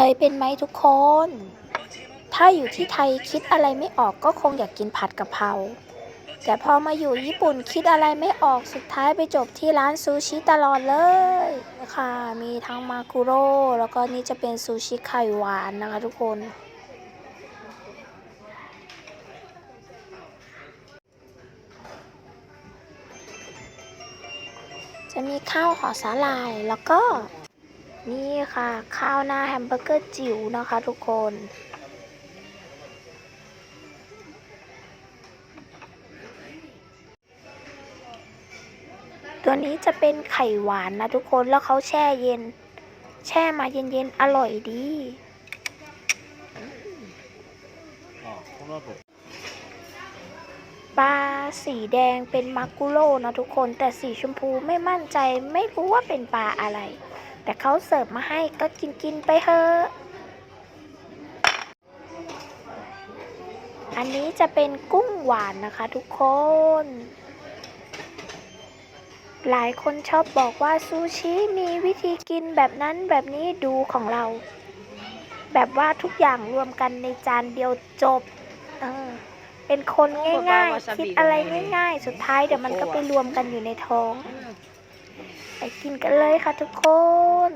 เคยเป็นไหมทุกคน ถ้าอยู่ที่ไทยคิดอะไรไม่ออกก็คงอยากกินผัดกะเพรา แต่พอมาอยู่ญี่ปุ่นคิดอะไรไม่ออกสุดท้ายไปจบที่ร้านซูชิตลอดเลยค่ะ มีทั้งมากุโร่แล้วก็นี่จะเป็นซูชิไข่หวานนะคะทุกคนจะมีข้าวห่อสาหร่ายแล้วก็ นี่ค่ะ ข้าวหน้าแฮมเบอร์เกอร์จิ๋วนะคะทุกคน ตัวนี้จะเป็นไข่หวานนะทุกคนแล้วเขาแช่เย็น แช่มาเย็นๆ อร่อยดีปลาสีแดงเป็นมักกุโลนะทุกคน แต่สีชมพูไม่มั่นใจไม่รู้ว่าเป็นปลาอะไร แต่เขาเสิร์ฟมาให้ก็กินกินๆไปเถอะ อันนี้จะเป็นกุ้งหวานนะคะทุกคน หลายคนชอบบอกว่าซูชิมีวิธีกินแบบนั้นแบบนี้ดูของเรา แบบว่าทุกอย่างรวมกันในจานเดียวจบเออเป็นคนง่ายๆ คิดอะไรง่ายๆ สุดท้ายเดี๋ยวมันก็ไปรวมกันอยู่ในท้อง ไปกินกันเลยค่ะทุกคน